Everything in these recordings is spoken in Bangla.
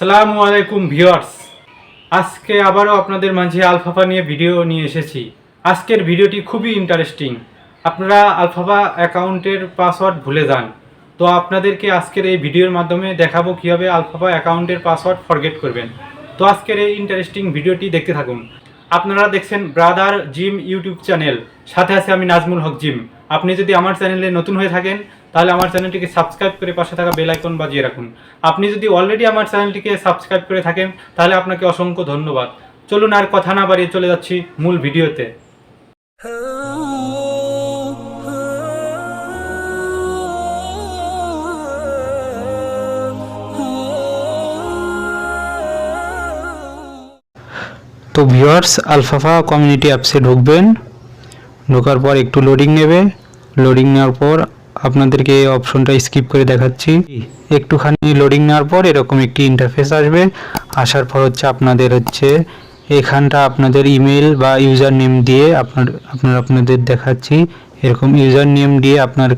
সালামু আলাইকুম ভিউয়ার্স। আজকে আবারও আপনাদের মাঝে আলফাফা নিয়ে ভিডিও নিয়ে এসেছি। আজকের ভিডিওটি খুবই ইন্টারেস্টিং। আপনারা আলফাফা অ্যাকাউন্টের পাসওয়ার্ড ভুলে যান। তো আপনাদেরকে আজকের এই ভিডিওর মাধ্যমে দেখাবো কীভাবে আলফাফা অ্যাকাউন্টের পাসওয়ার্ড ফরগেট করবেন। তো আজকের এই ইন্টারেস্টিং ভিডিওটি দেখতে থাকুন। আপনারা দেখছেন ব্রাদার জিম ইউটিউব চ্যানেল। সাথে আছে আমি নাজমুল হক জিম। আপনি যদি আমার চ্যানেলে নতুন হয়ে থাকেন তাহলে আমার চ্যানেলটিকে সাবস্ক্রাইব করে পাশে থাকা বেল আইকন বাজিয়ে রাখুন। আপনি যদি অলরেডি আমার চ্যানেলটিকে সাবস্ক্রাইব করে থাকেন, তাহলে আপনাকে অসংখ্য ধন্যবাদ। চলুন আর কথা না বাড়িয়ে চলে যাচ্ছি মূল ভিডিওতে। তো ভিউয়ার্স, আলফাফা কমিউনিটি অ্যাপসে ঢুকবেন। ঢোকার পর একটু লোডিং নেবে। লোডিং নেওয়ার পর আপনাদেরকে অপশনটা স্কিপ করে দেখাচ্ছি। একটুখানি লোডিং নেওয়ার পর এরকম একটি ইন্টারফেস আসবে। আসার পর হচ্ছে আপনাদের হচ্ছে এখানটা আপনাদের ইমেল বা ইউজার নেম দিয়ে আপনার আপনার আপনাদের দেখাচ্ছি। এরকম ইউজার নেম দিয়ে আপনার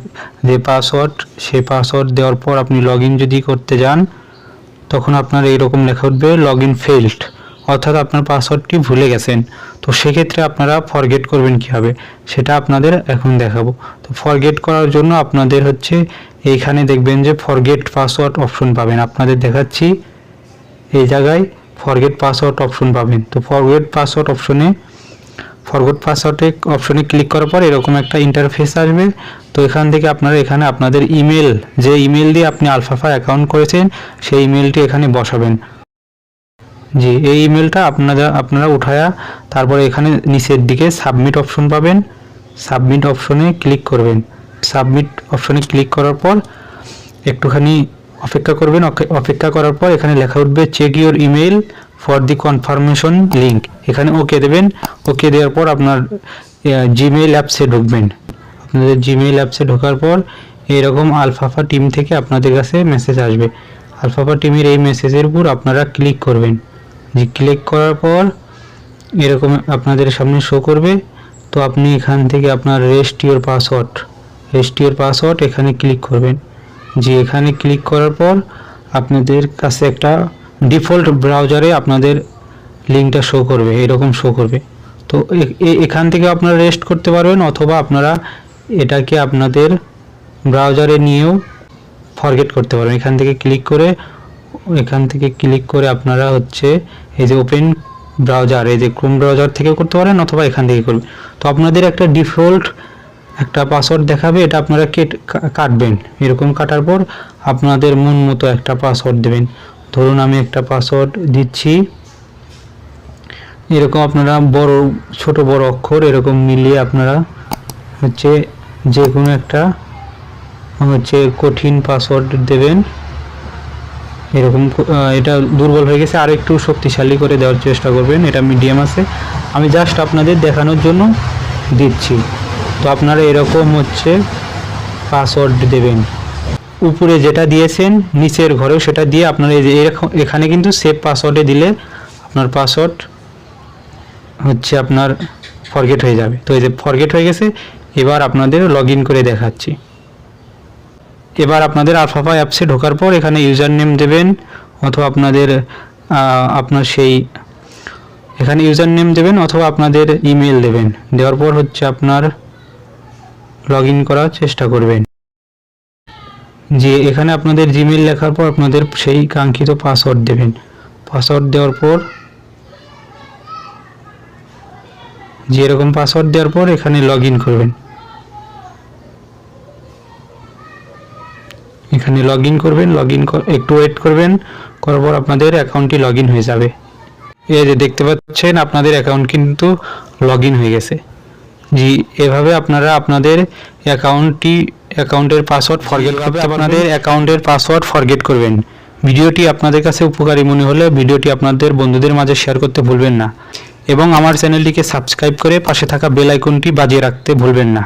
যে পাসওয়ার্ড সেই পাসওয়ার্ড দেওয়ার পর আপনি লগ যদি করতে যান, তখন আপনার এইরকম লেখা উঠবে লগ ইন ফেল্ড অর্থাৎ আপনার পাসওয়ার্ডটি ভুলে গেছেন, তো সেক্ষেত্রে আপনারা ফরগেট করবেন কীভাবে? সেটা আপনাদের এখন দেখাবো। তো ফরগেট করার জন্য আপনাদের হচ্ছে এইখানে দেখবেন যে ফরগেট পাসওয়ার্ড অপশন পাবেন। আপনাদের দেখাচ্ছি এই জায়গায় ফরগেট পাসওয়ার্ড অপশন পাবেন। তো ফরগেট পাসওয়ার্ড অপশনে ফরগেট পাসওয়ার্ডে অপশনে ক্লিক করার পর এরকম একটা ইন্টারফেস আসবে। তো এখান থেকে আপনারা এখানে আপনাদের ইমেল যে ইমেল দিয়ে আপনি আলফাফা অ্যাকাউন্ট করেছেন, সেই ইমেলটি এখানে বসাবেন। জি, এই ইমেলটা আপনারা আপনারা উঠায়া তারপরে এখানে নিচের দিকে সাবমিট অপশন পাবেন। সাবমিট অপশনে ক্লিক করবেন। সাবমিট অপশনে ক্লিক করার পর একটুখানি অপেক্ষা করবেন। অপেক্ষা করার পর এখানে লেখা উঠবে check your email for the confirmation link এখানে ওকে দেবেন। ওকে দেওয়ার পর আপনার জিমেইল অ্যাপসে ঢুকবেন। আপনাদের জিমেইল অ্যাপসে ঢোকার পর এরকম আলফাফা টিম থেকে আপনাদের কাছে মেসেজ আসবে। আলফাফা টিমের এই মেসেজের উপর আপনারা ক্লিক করবেন। যে ক্লিক করার পর এরকম আপনাদের সামনে শো করবে। তো আপনি এখান থেকে আপনার reset your password reset your password এখানে ক্লিক করবেন। যে এখানে ক্লিক করার পর আপনাদের কাছে একটা ডিফল্ট ব্রাউজারে আপনাদের লিঙ্কটা শো করবে, এরকম শো করবে। তো এখান থেকে আপনারা রেস্ট করতে পারবেন অথবা আপনারা এটাকে আপনাদের ব্রাউজারে নিয়েও ফরগেট করতে পারবেন। এখান থেকে ক্লিক করে এখান থেকে ক্লিক করে আপনারা হচ্ছে এই যে ওপেন ব্রাউজার এই যে ক্রোম ব্রাউজার থেকেও করতে পারেন অথবা এখান থেকে করবেন। তো আপনাদের একটা ডিফল্ট একটা পাসওয়ার্ড দেখাবে, এটা আপনারা কেট কাটবেন। এরকম কাটার পর আপনাদের মন মতো একটা পাসওয়ার্ড দেবেন। ধরুন আমি একটা পাসওয়ার্ড দিচ্ছি। এরকম আপনারা বড়, ছোট, বড় অক্ষর এরকম মিলিয়ে আপনারা হচ্ছে যে কোনো একটা হচ্ছে কঠিন পাসওয়ার্ড দেবেন। এরকম এটা দুর্বল হয়ে গেছে। আর একটু শক্তিশালী করে দেওয়ার চেষ্টা করবেন। এটা মিডিয়াম আছে। আমি জাস্ট আপনাদের দেখানোর জন্য দিচ্ছি। তো আপনারা এরকম হচ্ছে পাসওয়ার্ড দেবেন। উপরে যেটা দিয়েছেন, নিচের ঘরেও সেটা দিয়ে আপনারা এখানে কিন্তু সেভ পাসওয়ার্ডে দিলে আপনার পাসওয়ার্ড হচ্ছে আপনার ফরগেট হয়ে যাবে। তো এই যে ফরগেট হয়ে গেছে, এবার আপনাদের লগ করে দেখাচ্ছি। এবার আপনাদের আলফাফা অ্যাপসে ঢোকার পর এখানে ইউজার নেম দেবেন অথবা আপনাদের আপনার সেই, এখানে ইউজার নেম দেবেন অথবা আপনাদের ইমেল দেবেন। দেওয়ার পর হচ্ছে আপনার লগ ইন করার চেষ্টা করবেন। যে এখানে আপনাদের জিমেল লেখার পর আপনাদের সেই কাঙ্ক্ষিত পাসওয়ার্ড দেবেন। পাসওয়ার্ড দেওয়ার পর যে এরকম পাসওয়ার্ড দেওয়ার পর এখানে লগ ইন করবেন। এখানে লগ ইন করবেন লগ ইন একটু ওয়েট করবেন করার পর আপনাদের অ্যাকাউন্টটি লগ ইন হয়ে যাবে। এই যে দেখতে পাচ্ছেন আপনাদের অ্যাকাউন্ট কিন্তু লগ ইন হয়ে গেছে। জি এভাবে আপনারা আপনাদের অ্যাকাউন্টটি অ্যাকাউন্টের পাসওয়ার্ড ফরগেট করবে আপনাদের অ্যাকাউন্টের পাসওয়ার্ড ফরগেট করবেন। ভিডিওটি আপনাদের কাছে উপকারী মনে হলে ভিডিওটি আপনাদের বন্ধুদের মাঝে শেয়ার করতে ভুলবেন না। এবং আমার চ্যানেলটিকে সাবস্ক্রাইব করে পাশে থাকা বেল আইকনটি বাজিয়ে রাখতে ভুলবেন না।